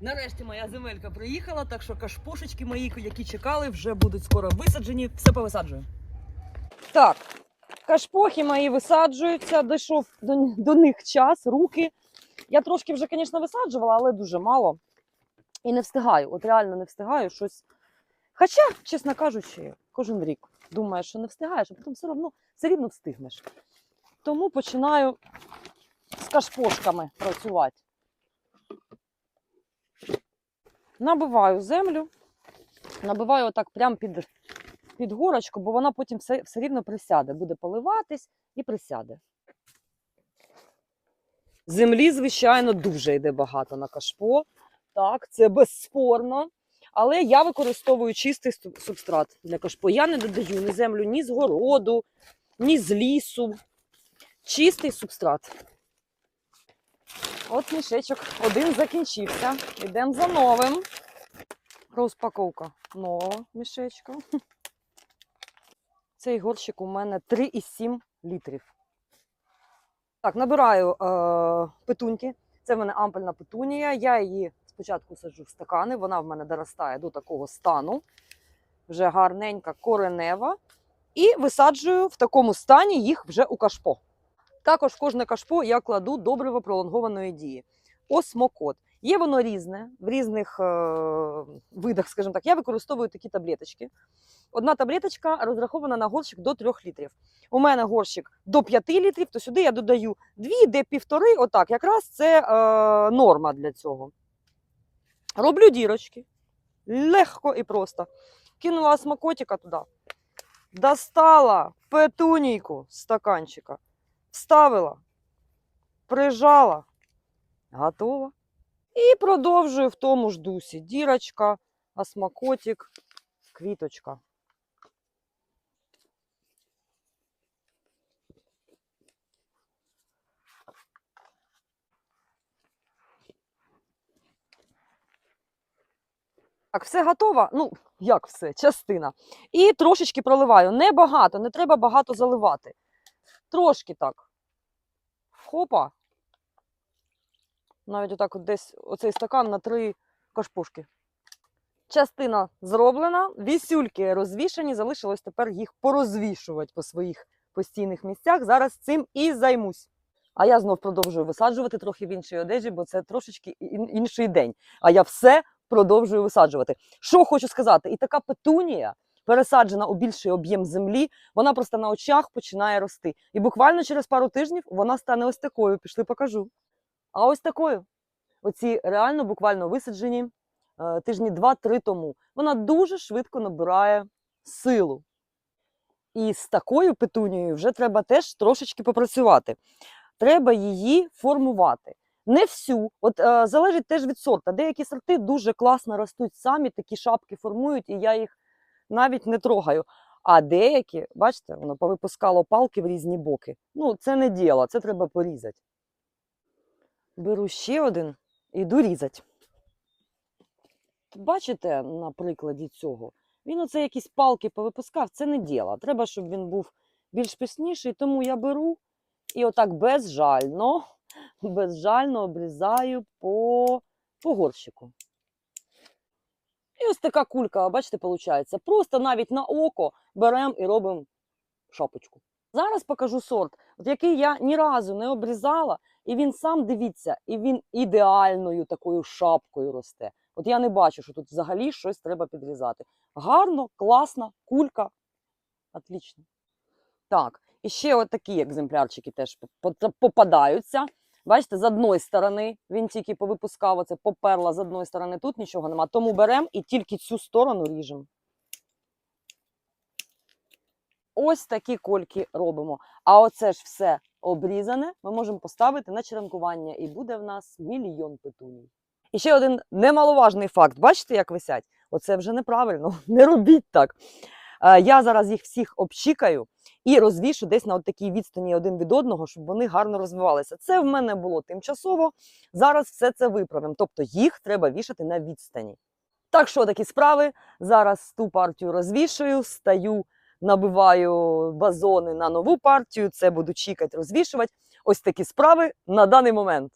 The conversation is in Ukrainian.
Нарешті моя земелька приїхала, так що кашпошечки мої, які чекали, вже будуть скоро висаджені. Все повисаджую. Так, кашпохи мої висаджуються, дійшов до, до них час, руки. Я трошки вже, звісно, висаджувала, але дуже мало. І не встигаю. От реально не встигаю щось. Хоча, чесно кажучи, кожен рік думаєш, що не встигаєш, а потім все одно все рівно встигнеш. Тому починаю з кашпошками працювати. Набиваю землю, набиваю отак прямо під, під горочку, бо вона потім все, все рівно присяде, буде поливатись і присяде. Землі, звичайно, дуже йде багато на кашпо. Так, це безспорно. Але я використовую чистий субстрат для кашпо. Я не додаю ні землю ні з городу, ні з лісу. Чистий субстрат. От мішечок один закінчився. Йдемо за новим. Розпаковка нового мішечка. Цей горщик у мене 3,7 літрів. Так, набираю е, петуньки. Це в мене ампельна петунія. Я її спочатку саджу в стакани. Вона в мене доростає до такого стану. Вже гарненька, коренева. І висаджую в такому стані їх вже у кашпо. Також кожне кашпо я кладу добриво пролонгованої дії. Осмокот. Є воно різне, в різних е, видах, скажімо так. Я використовую такі таблеточки. Одна таблеточка розрахована на горщик до 3 літрів. У мене горщик до 5 літрів, то сюди я додаю 2, де півтори. Отак, якраз це е, норма для цього. Роблю дірочки. Легко і просто. Кинула смакотика туди. Достала петунійку з стаканчика. Вставила, прижала, готова. І продовжую в тому ж дусі. Дірочка, осмакотик, квіточка. Так, все готово. Ну, як все, частина. І трошечки проливаю. Не багато, не треба багато заливати. Трошки так. Хопа. Навіть отак от десь оцей стакан на три кашпушки. Частина зроблена, вісюльки розвішані, залишилось тепер їх порозвішувати по своїх постійних місцях. Зараз цим і займусь. А я знов продовжую висаджувати трохи в іншій одежі, бо це трошечки інший день. А я все продовжую висаджувати. Що хочу сказати, і така петунія, пересаджена у більший об'єм землі, вона просто на очах починає рости. І буквально через пару тижнів вона стане ось такою. Пішли покажу. А ось такою. Оці реально буквально висаджені е, тижні два-три тому. Вона дуже швидко набирає силу. І з такою петунією вже треба теж трошечки попрацювати. Треба її формувати. Не всю, от е, залежить теж від сорта. Деякі сорти дуже класно ростуть самі, такі шапки формують, і я їх навіть не трогаю. А деякі, бачите, воно повипускало палки в різні боки. Ну, це не діло, це треба порізати. Беру ще один і йду різати. Бачите, на прикладі цього, він оце якісь палки повипускав, це не діло. Треба, щоб він був більш пісніший, тому я беру і отак безжально, безжально обрізаю по, по горщику. Ось така кулька, бачите, виходить. Просто навіть на око беремо і робимо шапочку. Зараз покажу сорт, який я ні разу не обрізала, і він сам дивіться, і він ідеальною такою шапкою росте. От я не бачу, що тут взагалі щось треба підрізати. Гарно, класно, кулька. Отлично. Так, і ще такі екземплярчики теж по- по- попадаються. Бачите, з одної сторони він тільки повипускав оце, поперла з одної сторони, тут нічого нема. Тому беремо і тільки цю сторону ріжемо. Ось такі кольки робимо. А оце ж все обрізане ми можемо поставити на черенкування, і буде в нас мільйон петуній. І ще один немаловажний факт. Бачите, як висять? Оце вже неправильно. Не робіть так. Е, Я зараз їх всіх обчікаю і розвішу десь на от такій відстані один від одного, щоб вони гарно розвивалися. Це в мене було тимчасово. Зараз все це виправимо. Тобто їх треба вішати на відстані. Так що такі справи. Зараз ту партію розвішую, стаю, набиваю базони на нову партію. Це буду чікати, розвішувати. Ось такі справи на даний момент.